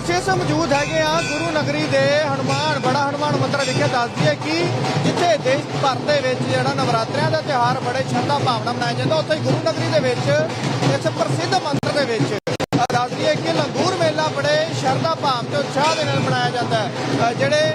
ਅਸੀਂ ਇਸ ਮੌਜੂਦ ਹੈਗੇ ਆ ਗੁਰੂ ਨਗਰੀ ਦੇ ਹਨੂਮਾਨ ਬੜਾ ਹਨੂਮਾਨ ਮੰਦਿਰ ਵਿਖੇ ਦੱਸਦੀ ਹੈ ਕਿ ਜਿੱਥੇ ਦੇਸ਼ ਭਰ ਦੇ ਵਿੱਚ ਜਿਹੜਾ ਨਵਰਾਤਰਿਆਂ ਦਾ ਤਿਉਹਾਰ ਬੜੇ ਸ਼ਰਧਾ ਭਾਵਨਾ ਮਨਾਇਆ ਜਾਂਦਾ ਉੱਥੇ ਗੁਰੂ ਨਗਰੀ ਦੇ ਵਿੱਚ ਇਸ ਪ੍ਰਸਿੱਧ ਮੰਦਿਰ ਦੇ ਵਿੱਚ ਅ, ਦੱਸਦੀ ਹੈ ਕਿ ਲੰਗੂਰ ਮੇਲਾ ਬੜੇ ਸ਼ਰਧਾ ਭਾਵ ਤੇ ਉਤਸ਼ਾਹ ਦੇ ਨਾਲ ਮਨਾਇਆ ਜਾਂਦਾ ਹੈ। ਜਿਹੜੇ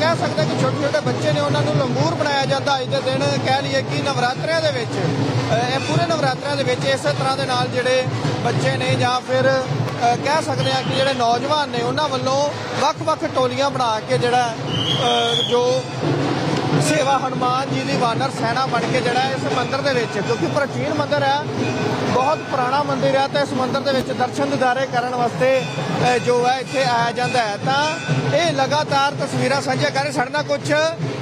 ਕਹਿ ਸਕਦੇ ਕਿ ਛੋਟੇ ਛੋਟੇ ਬੱਚੇ ਨੇ ਉਹਨਾਂ ਨੂੰ ਲੰਗੂਰ ਬਣਾਇਆ ਜਾਂਦਾ ਅੱਜ ਦੇ ਦਿਨ ਕਹਿ ਲਈਏ ਕਿ ਨਵਰਾਤਰਿਆਂ ਦੇ ਵਿੱਚ ਇਹ ਪੂਰੇ ਨਵਰਾਤਰਿਆਂ ਦੇ ਵਿੱਚ ਇਸੇ ਤਰ੍ਹਾਂ ਦੇ ਨਾਲ ਜਿਹੜੇ ਬੱਚੇ ਨੇ ਜਾਂ ਫਿਰ ਕਹਿ ਸਕਦੇ ਆ ਕਿ ਜਿਹੜੇ ਨੌਜਵਾਨ ਨੇ, ਉਹਨਾਂ ਵੱਲੋਂ ਵੱਖ-ਵੱਖ ਟੋਲੀਆਂ ਬਣਾ ਕੇ ਜਿਹੜਾ ਜੋ ਸੇਵਾ ਹਨੂਮਾਨ ਜੀ ਦੀ ਵਾਨਰ ਸੈਨਾ ਬਣ ਕੇ ਜਿਹੜਾ ਇਸ ਮੰਦਿਰ ਦੇ ਵਿੱਚ, ਕਿਉਂਕਿ ਪ੍ਰਾਚੀਨ ਮੰਦਿਰ ਹੈ, ਬਹੁਤ ਪੁਰਾਣਾ ਮੰਦਿਰ ਹੈ ਤੇ ਇਸ ਮੰਦਿਰ ਦੇ ਵਿੱਚ ਦਰਸ਼ਨ ਦਿਦਾਰੇ ਕਰਨ ਵਾਸਤੇ ਜੋ ਹੈ, ਇੱਥੇ ਆਇਆ ਜਾਂਦਾ ਹੈ। ਤਾਂ ਇਹ ਲਗਾਤਾਰ ਤਸਵੀਰਾਂ ਸਾਂਝੀਆਂ ਕਰ ਰਹੇ ਸਾਡੇ ਨਾਲ ਕੁਝ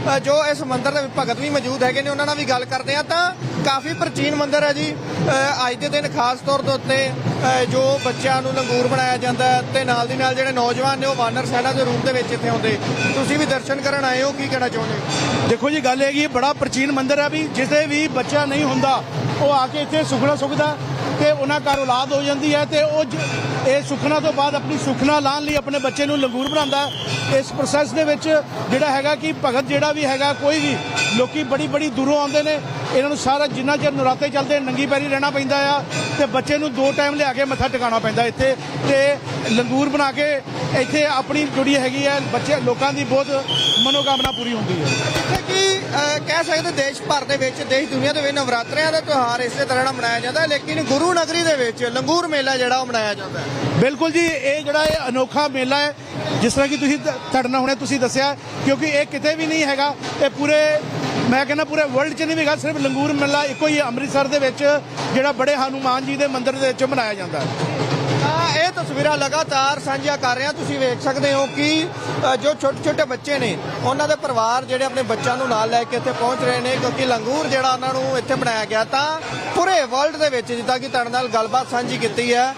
ਅ, ਜੋ ਇਸ ਮੰਦਿਰ ਦੇ ਭਗਤ ਵੀ ਮੌਜੂਦ ਹੈਗੇ ਨੇ ਉਹਨਾਂ ਨਾਲ ਵੀ ਗੱਲ ਕਰਦੇ ਆ ਤਾਂ ਕਾਫੀ ਪ੍ਰਾਚੀਨ ਮੰਦਿਰ ਹੈ ਜੀ। ਅ, ਅੱਜ ਦੇ ਦਿਨ ਖਾਸ ਤੌਰ ਦੇ ਉੱਤੇ ਅ, ਜੋ ਬੱਚਿਆਂ ਨੂੰ ਲੰਗੂਰ ਬਣਾਇਆ ਜਾਂਦਾ ਹੈ ਤੇ ਨਾਲ ਦੀ ਨਾਲ ਜਿਹੜੇ ਨੌਜਵਾਨ ਨੇ ਉਹ ਵਾਨਰ ਸੈਨਾ ਦੇ ਰੂਪ ਦੇ ਵਿੱਚ ਇੱਥੇ ਆਉਂਦੇ। ਤੁਸੀਂ ਵੀ ਦਰਸ਼ਨ ਕਰਨ ਆਏ ਹੋ ਕੀ ਕਹਿਣਾ ਚਾਹੁੰਦੇ ਹੋ? ਦੇਖੋ ਜੀ ਗੱਲ ਹੈਗੀ ਬੜਾ ਪ੍ਰਾਚੀਨ ਮੰਦਿਰ ਹੈ ਵੀ ਜਿਸੇ ਵੀ ਬੱਚਾ ਨਹੀਂ ਹੁੰਦਾ ਉਹ ਆ ਕੇ ਇੱਥੇ ਸੁਖਣਾ ਸੁਖਦਾ। ਤੇ ਉਹਨਾਂ ਘਰ ਔਲਾਦ ਹੋ ਜਾਂਦੀ ਹੈ ਤੇ ਉਹ ਜ- ਇਹ ਸੁਖਣਾ ਤੋਂ ਬਾਅਦ ਆਪਣੀ ਸੁਖਣਾ ਲਾਣ ਲਈ ਆਪਣੇ ਬੱਚੇ ਨੂੰ ਲੰਗੂਰ ਬਣਾਉਂਦਾ ਇਸ ਪ੍ਰੋਸੈਸ ਦੇ ਵਿੱਚ ਜਿਹੜਾ ਹੈਗਾ ਕਿ ਭਗਤ ਜਿਹੜਾ ਵੀ ਹੈਗਾ, ਕੋਈ ਵੀ ਲੋਕੀ ਬੜੀ ਬੜੀ ਦੂਰੋਂ ਆਉਂਦੇ ਨੇ, ਇਹਨਾਂ ਨੂੰ ਸਾਰਾ ਜਿੰਨਾ ਚਿਰ ਨਰਾਤੇ ਚੱਲਦੇ ਨੰਗੀ ਪੈਰੀ ਰਹਿਣਾ ਪੈਂਦਾ ਆ ਤੇ ਬੱਚੇ ਨੂੰ ਦੋ ਟਾਈਮ ਲਿਆ ਕੇ ਮੱਥਾ ਟਿਕਾਉਣਾ ਪੈਂਦਾ ਇੱਥੇ ਤੇ ਲੰਗੂਰ ਬਣਾ ਕੇ ਇੱਥੇ ਆਪਣੀ ਜਿਹੜੀ ਹੈਗੀ ਹੈ। ਬੱਚੇ, ਲੋਕਾਂ ਦੀ ਬਹੁਤ ਮਨੋਕਾਮਨਾ ਪੂਰੀ ਹੁੰਦੀ ਹੈ। ਕਹਿ ਸਕਦੇ ਦੇਸ਼ ਭਰ ਦੇ ਵਿੱਚ, ਦੇਸ਼ ਦੁਨੀਆ ਦੇ ਵਿੱਚ ਨਵਰਾਤਰਿਆਂ ਦਾ ਤਿਉਹਾਰ ਇਸੇ ਤਰ੍ਹਾਂ ਨਾਲ ਮਨਾਇਆ ਜਾਂਦਾ ਹੈ ਲੇਕਿਨ ਗੁਰੂ ਨਗਰੀ ਦੇ ਵਿੱਚ ਲੰਗੂਰ ਮੇਲਾ ਜਿਹੜਾ ਉਹ ਮਨਾਇਆ ਜਾਂਦਾ ਹੈ। ਬਿਲਕੁਲ ਜੀ, ਇਹ ਜਿਹੜਾ ਇਹ ਅਨੋਖਾ ਮੇਲਾ ਹੈ, ਜਿਸ ਤਰ੍ਹਾਂ ਕਿ ਤੁਸੀਂ ਦ- ਤੁਹਾਡੇ ਹੁਣੇ ਤੁਸੀਂ ਦੱਸਿਆ, ਕਿਉਂਕਿ ਇਹ ਕਿਤੇ ਵੀ ਨਹੀਂ ਹੈਗਾ, ਇਹ ਪੂਰੇ, ਮੈਂ ਕਹਿੰਦਾ ਪੂਰੇ ਵਰਲਡ 'ਚ ਨਹੀਂ ਹੈਗਾ, ਸਿਰਫ ਲੰਗੂਰ ਮੇਲਾ ਇੱਕੋ ਹੀ, ਅੰਮ੍ਰਿਤਸਰ ਦੇ ਵਿੱਚ ਜਿਹੜਾ ਬੜੇ ਹਨੂਮਾਨ ਜੀ ਦੇ ਮੰਦਿਰ ਦੇ ਵਿੱਚ ਮਨਾਇਆ ਜਾਂਦਾ ਹੈ। ਤਸਵੀਰਾਂ ਲਗਾਤਾਰ ਸਾਂਝੀਆਂ ਕਰ ਰਹੇ। ਹਾਂ ਤੁਸੀਂ ਵੇਖ ਸਕਦੇ ਹੋ ਕਿ ਜੋ ਛੋਟੇ ਛੋਟੇ ਬੱਚੇ ਨੇ, ਉਹਨਾਂ ਦੇ ਪਰਿਵਾਰ ਜਿਹੜੇ ਆਪਣੇ ਬੱਚਿਆਂ ਨੂੰ ਨਾਲ ਲੈ ਕੇ ਇੱਥੇ ਪਹੁੰਚ ਰਹੇ ਨੇ, ਕਿਉਂਕਿ ਲੰਗੂਰ ਜਿਹੜਾ ਉਹਨਾਂ ਨੂੰ ਇੱਥੇ ਬਣਾਇਆ ਗਿਆ ਤਾਂ ਪੂਰੇ ਵਰਲਡ ਦੇ ਵਿੱਚ ਜਿੱਦਾਂ ਕਿ ਤੁਹਾਡੇ ਨਾਲ ਗੱਲਬਾਤ ਸਾਂਝੀ ਕੀਤੀ ਹੈ।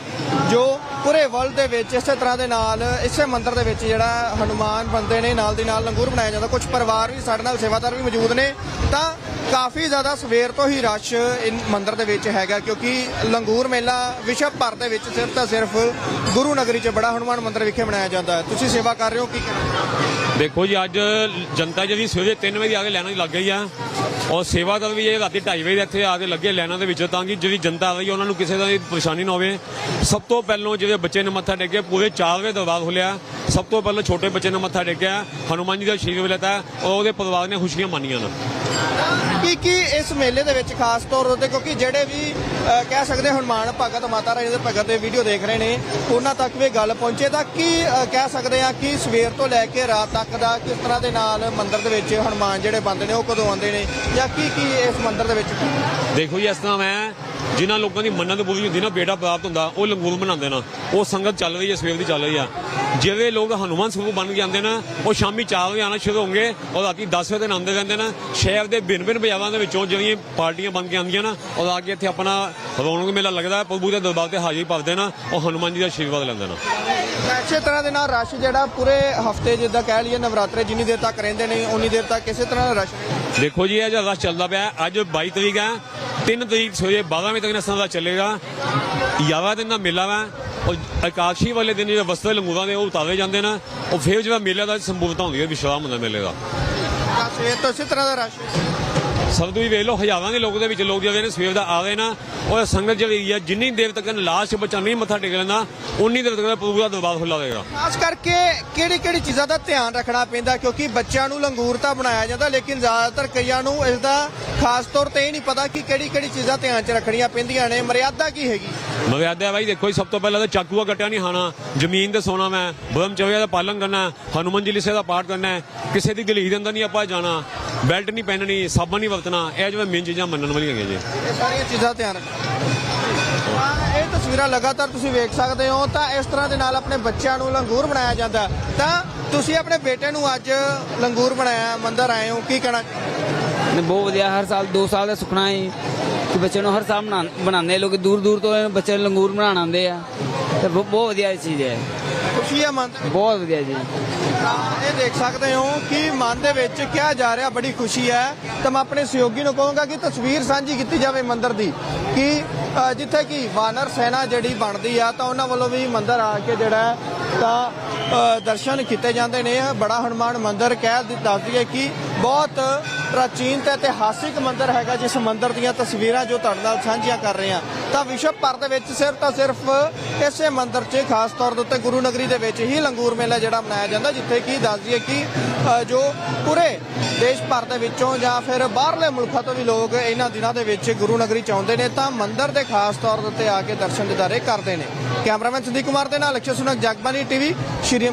ਜੋ ਪੂਰੇ ਵਰਲਡ ਦੇ ਵਿੱਚ ਇਸੇ ਤਰ੍ਹਾਂ ਦੇ ਨਾਲ, ਇਸੇ ਮੰਦਿਰ ਦੇ ਵਿੱਚ ਜਿਹੜਾ ਹਨੂਮਾਨ ਬੰਦੇ ਨੇ, ਨਾਲ ਦੀ ਨਾਲ ਲੰਗੂਰ ਬਣਾਇਆ ਜਾਂਦਾ। ਕੁਝ ਪਰਿਵਾਰ ਵੀ ਸਾਡੇ ਨਾਲ ਸੇਵਾਦਾਰ ਵੀ ਮੌਜੂਦ ਨੇ। ਤਾਂ ਕਾਫੀ ਜ਼ਿਆਦਾ ਸਵੇਰ ਤੋਂ ਹੀ ਰਸ਼ ਇਨ ਮੰਦਿਰ ਦੇ ਵਿੱਚ ਹੈਗਾ, ਕਿਉਂਕਿ ਲੰਗੂਰ ਮੇਲਾ ਵਿਸ਼ਵ ਭਰ ਦੇ ਵਿੱਚ ਸਿਰਫ ਤਾਂ ਸਿਰਫ ਗੁਰੂ ਨਗਰੀ 'ਚ ਬੜਾ ਹਨੂਮਾਨ ਮੰਦਿਰ ਵਿਖੇ ਮਨਾਇਆ ਜਾਂਦਾ ਹੈ। ਤੁਸੀਂ ਸੇਵਾ ਕਰ ਰਹੇ ਹੋ, ਕੀ ਕਰਨਾ ਦੇਖੋ ਜੀ, ਅੱਜ ਜਨਤਾ ਜਿਹੜੀ ਸਵੇਰੇ 3 ਵਜੇ ਆ ਕੇ ਲੈਣਾ ਲੱਗ ਗਈ ਆ। ਔਰ ਸੇਵਾਦਾਰ ਵੀ ਇਹ ਰਾਤੀ 2:30 ਵਜੇ ਇੱਥੇ ਆ ਕੇ ਲੱਗੇ ਲੈਣਾ ਦੇ ਵਿੱਚ, ਤਾਂ ਕਿ ਜਿਹੜੀ ਜਨਤਾ ਆ ਰਹੀ ਹੈ, ਉਹਨਾਂ ਨੂੰ ਕਿਸੇ ਤਰ੍ਹਾਂ ਦੀ ਪਰੇਸ਼ਾਨੀ ਨਾ ਹੋਵੇ। ਸਭ ਤੋਂ ਪਹਿਲਾਂ ਜਿਹੜੇ ਬੱਚੇ ਨੇ ਮੱਥਾ ਟੇਕਿਆ, ਪੂਰੇ 4 ਵਜੇ ਦਰਬਾਰ ਖੁੱਲਿਆ ਸਭ ਤੋਂ ਪਹਿਲਾਂ ਛੋਟੇ ਬੱਚੇ ਨੇ ਮੱਥਾ ਟੇਕਿਆ, ਹਨੂਮਾਨ ਜੀ ਦਾ ਆਸ਼ੀਰਵਾਦ ਲੈਤਾ ਔਰ ਉਹਦੇ ਪਰਿਵਾਰ ਨੇ ਖੁਸ਼ੀਆਂ ਮਾਨੀਆਂ ਨੇ। ਕੀ ਕੀ ਇਸ ਮੇਲੇ ਦੇ ਵਿੱਚ ਖਾਸ ਤੌਰ ਉੱਤੇ, ਕਿਉਂਕਿ ਜਿਹੜੇ ਵੀ ਕਹਿ ਸਕਦੇ ਹਨੂਮਾਨ, ਭਗਤ ਮਾਤਾ ਰਾਣੀ ਦੇ ਭਗਤ ਦੇ ਵੀਡੀਓ ਦੇਖ ਰਹੇ ਨੇ, ਉਹਨਾਂ ਤੱਕ ਵੀ ਇਹ ਗੱਲ ਪਹੁੰਚੇ। ਤਾਂ ਕੀ ਕਹਿ ਸਕਦੇ ਆ ਕਿ ਸਵੇਰ ਤੋਂ ਲੈ ਕੇ ਰਾਤ ਤੱਕ ਦਾ ਕਿਸ ਤਰ੍ਹਾਂ ਦੇ ਨਾਲ ਮੰਦਿਰ ਦੇ ਵਿੱਚ ਹਨੂਮਾਨ ਜਿਹੜੇ ਬੰਦੇ ਨੇ, ਉਹ ਕਦੋਂ ਆਉਂਦੇ ਨੇ? ਜਾਂ ਕੀ ਕੀ ਇਸ ਮੰਦਿਰ ਦੇ ਵਿੱਚ? ਦੇਖੋ ਜੀ, ਇਸ ਤਰ੍ਹਾਂ ਮੈਂ ਜਿਨ੍ਹਾਂ ਲੋਕਾਂ ਦੀ ਮੰਨਤ ਪੂਰੀ ਹੁੰਦੀ ਨਾ, ਬੇਟਾ ਪ੍ਰਾਪਤ ਹੁੰਦਾ, ਉਹ ਲੰਗੂਰ ਬਣਾਉਂਦੇ ਨੇ। ਉਹ ਸੰਗਤ ਚੱਲ ਰਹੀ ਹੈ, ਸਵੇਰ ਦੀ ਚੱਲ ਰਹੀ ਆ। ਜਿਹੜੇ ਲੋਕ ਹਨੂਮਾਨ ਸਰੂਪ ਬਣ ਕੇ ਆਉਂਦੇ ਨੇ, ਉਹ ਸ਼ਾਮੀ 4 ਵਜੇ ਆਉਣਾ ਸ਼ੁਰੂ ਹੋਣਗੇ, ਔਰ ਰਾਤੀ 10 ਵਜੇ ਤੱਕ ਆਉਂਦੇ ਰਹਿੰਦੇ ਨੇ। ਸ਼ਹਿਰ ਦੇ ਬਿਨ ਬਿਨ ਬਾਜ਼ਾਰਾਂ ਦੇ ਵਿੱਚੋਂ ਜਿਹੜੀਆਂ ਪਾਰਟੀਆਂ ਬਣ ਕੇ ਆਉਂਦੀਆਂ ਨਾ ਔਰ ਆ ਕੇ ਇੱਥੇ ਆਪਣਾ ਰੌਣਕ ਮੇਲਾ ਲੱਗਦਾ, ਪ੍ਰਭੂ ਦੇ ਦਰਬਾਰ ਤੇ ਹਾਜ਼ਰੀ ਭਰਦੇ ਨੇ, ਉਹ ਹਨੂਮਾਨ ਜੀ ਦਾ ਆਸ਼ੀਰਵਾਦ ਲੈਂਦੇ ਨੇ। ਇਸੇ ਤਰ੍ਹਾਂ ਦੇ ਨਾਲ ਰਸ਼ ਜਿਹੜਾ ਪੂਰੇ ਹਫ਼ਤੇ ਜਿੱਦਾਂ ਕਹਿ ਲਈਏ ਨਵਰਾਤਰੇ ਜਿੰਨੀ ਦੇਰ ਤੱਕ ਰਹਿੰਦੇ ਨੇ ਉਨੀ ਦੇਰ ਤੱਕ ਇਸੇ ਤਰ੍ਹਾਂ ਦਾ ਰਸ਼। ਦੇਖੋ ਜੀ ਇਹ ਜਿਹੜਾ ਰਸ਼ ਚੱਲਦਾ ਪਿਆ ਅੱਜ 22 ਤਰੀਕ ਹੈ 3 ਤਰੀਕ ਸਵੇਰੇ 12 ਵਜੇ ਤੱਕ ਤਰ੍ਹਾਂ ਦਾ ਚੱਲੇਗਾ। 11 ਦਿਨ ਦਾ ਮੇਲਾ ਵਾ ਔਰ ਇਕਾਦਸ਼ੀ ਵਾਲੇ ਦਿਨ ਜਿਹੜੇ ਵਸਤਰ ਲੰਗੂਰਾਂ ਦੇ ਉਹ ਉਤਾਰੇ ਜਾਂਦੇ ਨੇ ਉਹ ਫਿਰ ਜਿਹੜਾ ਮੇਲੇ ਦਾ ਸੰਪੂਰਨਤਾ ਹੁੰਦੀ ਹੈ ਵਿਸ਼ਰਾਮ ਹੁੰਦਾ ਮੇਲੇ ਦਾ। ਸਵੇਰ ਤੋਂ ਇਸੇ ਤਰ੍ਹਾਂ ਦਾ ਰਸ਼ ਸਭ ਤੁਸੀਂ ਵੇਖ ਲਓ ਹਜ਼ਾਰਾਂ ਦੇ ਲੋਕ ਦੇ ਵਿੱਚ ਲੋਕ ਜਿਹੜੇ ਨੇ ਸਵੇਰ ਦਾ ਆ ਰਹੇ ਨਾ। ਉਹ ਸੰਗਤ ਜਿਹੜੀ ਹੈ ਜਿੰਨੀ ਦੇਰ ਤੱਕ ਲਾਸਟ ਬੱਚਾ ਨਹੀਂ ਮੱਥਾ ਟੇਕ ਲੈਂਦਾ ਉਨੀ ਦੇਰ ਤੱਕ ਪੂਰਾ ਦਰਬਾਰ ਖੁੱਲਾ ਰਹੇਗਾ। ਖਾਸ ਕਰਕੇ ਕਿਹੜੀ ਕਿਹੜੀ ਚੀਜ਼ਾਂ ਦਾ ਧਿਆਨ ਰੱਖਣਾ ਪੈਂਦਾ ਕਿਉਂਕਿ ਬੱਚਿਆਂ ਨੂੰ ਲੰਗੂਰ ਤਾਂ ਬਣਾਇਆ ਜਾਂਦਾ ਲੇਕਿਨ ਜ਼ਿਆਦਾਤਰ ਕਈਆਂ ਨੂੰ ਇਸ ਦਾ ਖਾਸ ਤੌਰ ਤੇ ਇਹ ਨਹੀਂ ਪਤਾ ਕਿ ਕਿਹੜੀ ਕਿਹੜੀ ਚੀਜ਼ਾਂ ਧਿਆਨ 'ਚ ਰੱਖਣੀਆਂ ਪੈਂਦੀਆਂ ਨੇ। ਮਰਿਆਦਾ ਕੀ ਹੈਗੀ? ਮਰਿਆਦਾ ਭਾਈ ਦੇਖੋ ਜੀ, ਸਭ ਤੋਂ ਪਹਿਲਾਂ ਤਾਂ ਚਾਕੂਆ ਕਟਿਆ ਨਹੀਂ ਖਾਣਾ। ਜ਼ਮੀਨ ਤੇ ਸੋਣਾ ਮੈਂ ਬ੍ਰਹਮਚਰya ਦਾ ਪਾਲਣ ਕਰਨਾ ਹਨੂਮਨ ਚਾਲੀਸੇ ਦਾ ਪਾਠ ਕਰਨਾ ਕਿਸੇ ਦੀ ਗਲੀ ਦੇ ਅੰਦਰ ਨਹੀਂ ਆਪਾਂ ਜਾਣਾ। ਬੈਲਟ ਨਹੀਂ ਪਹਿਨਣੀ, ਸਾਬਣ ਨਹੀਂ ਵਰਤਣਾ, ਇਹ ਜਿਵੇਂ ਮੇਨ ਚੀਜ਼ਾਂ ਮੰਨਣ ਵਾਲੀਆਂ ਹੈਗੀਆਂ ਜੀ। ਇਹ ਸਾਰੀਆਂ ਚੀਜ਼ਾਂ ਧਿਆਨ ਰੱਖਣਾ ਇਹ ਤਸਵੀਰਾਂ ਲਗਾਤਾਰ ਤੁਸੀਂ ਵੇਖ ਸਕਦੇ ਹੋ, ਤਾਂ ਇਸ ਤਰ੍ਹਾਂ ਦੇ ਨਾਲ ਆਪਣੇ ਬੱਚਿਆਂ ਨੂੰ ਲੰਗੂਰ ਬਣਾਇਆ ਜਾਂਦਾ। ਤਾਂ ਤੁਸੀਂ ਆਪਣੇ ਬੇਟੇ ਨੂੰ ਅੱਜ ਲੰਗੂਰ ਬਣਾਇਆ, ਮੰਦਰ ਆਏ ਹੋ, ਕੀ ਕਹਿਣਾ? ਨੇ ਬਹੁਤ ਵਧੀਆ ਹਰ ਸਾਲ 2 ਸਾਲ ਦਾ ਸੁਖਣਾ ਹੈ ਕਿ ਬੱਚੇ ਨੂੰ ਹਰ ਸਾਲ ਬਣਾ- ਬਣਾਉਂਦੇ ਲੋਕ ਦੂਰ ਦੂਰ ਤੋਂ ਬੱਚੇ ਲੰਗੂਰ ਬਣਾਉਣ ਆਉਂਦੇ ਆ। ਤੇ ਬਹੁ- ਬਹੁਤ ਵਧੀਆ ਚੀਜ਼ ਹੈ। ਖੁਸ਼ੀ ਹੈ ਮਨ? ਬਹੁਤ ਵਧੀਆ ਜੀ। ਇਹ ਦੇਖ ਸਕਦੇ ਹੋ ਕਿ ਮਨ ਦੇ ਵਿੱਚ ਕਿਹਾ ਜਾ ਰਿਹਾ ਬੜੀ ਖੁਸ਼ੀ ਹੈ। ਤਾਂ ਮੈਂ ਆਪਣੇ ਸਹਿਯੋਗੀ ਨੂੰ ਕਹੂੰਗਾ ਕਿ ਤਸਵੀਰ ਸਾਂਝੀ ਕੀਤੀ ਜਾਵੇ ਮੰਦਿਰ ਦੀ। ਕਿ ਜਿੱਥੇ ਕਿ ਵਾਨਰ ਸੈਨਾ ਜਿਹੜੀ ਬਣਦੀ ਆ ਤਾਂ ਉਹਨਾਂ ਵੱਲੋਂ ਵੀ ਮੰਦਿਰ ਆ ਕੇ ਜਿਹੜਾ ਤਾਂ ਦਰਸ਼ਨ ਕੀਤੇ ਜਾਂਦੇ ਨੇ। ਬੜਾ ਹਨੂਮਾਨ ਮੰਦਿਰ ਕਹਿ ਦੀ- ਹੈ ਕਿ ਬਹੁਤ ਪ੍ਰਾਚੀਨ ਤੇ ਇਤਿਹਾਸਿਕ ਮੰਦਿਰ ਹੈਗਾ, ਜਿਸ ਮੰਦਿਰ ਦੀਆਂ ਤਸਵੀਰਾਂ ਜੋ ਤੁਹਾਡੇ ਨਾਲ ਸਾਂਝੀਆਂ ਕਰ ਰਹੇ ਹਾਂ। ਤਾਂ ਵਿਸ਼ਵ ਭਰ ਦੇ ਵਿੱਚ ਸਿਰਫ ਤਾਂ ਸਿਰਫ ਇਸੇ ਮੰਦਿਰ 'ਚ ਖਾਸ ਤੌਰ ਦੇ ਉੱਤੇ ਗੁਰੂ ਨਗਰੀ ਦੇ ਵਿੱਚ ਹੀ ਲੰਗੂਰ ਮੇਲਾ ਜਿਹੜਾ ਮਨਾਇਆ ਜਾਂਦਾ, ਜਿੱਥੇ ਕਿ ਦੱਸ ਦਈਏ ਕਿ ਜੋ ਪੂਰੇ ਦੇਸ਼ ਭਰ ਦੇ ਵਿੱਚੋਂ ਜਾਂ ਫਿਰ ਬਾਹਰਲੇ ਮੁਲਕਾਂ ਤੋਂ ਵੀ ਲੋਕ ਇਹਨਾਂ ਦਿਨਾਂ ਦੇ ਵਿੱਚ ਗੁਰੂ ਨਗਰੀ ਚ ਆਉਂਦੇ ਨੇ, ਤਾਂ ਮੰਦਿਰ ਦੇ ਖਾਸ ਤੌਰ ਦੇ ਉੱਤੇ ਆ ਕੇ ਦਰਸ਼ਨ ਦਿਦਾਰੇ ਕਰਦੇ ਨੇ। ਕੈਮਰਾਮੈਨ ਸੰਦੀਪ ਕੁਮਾਰ ਦੇ ਨਾਲ ਅਕਸ਼ੇ ਸੁਨਕ ਜਗਬਾਨੀ ਟੀਵੀ ਸ਼੍ਰੀ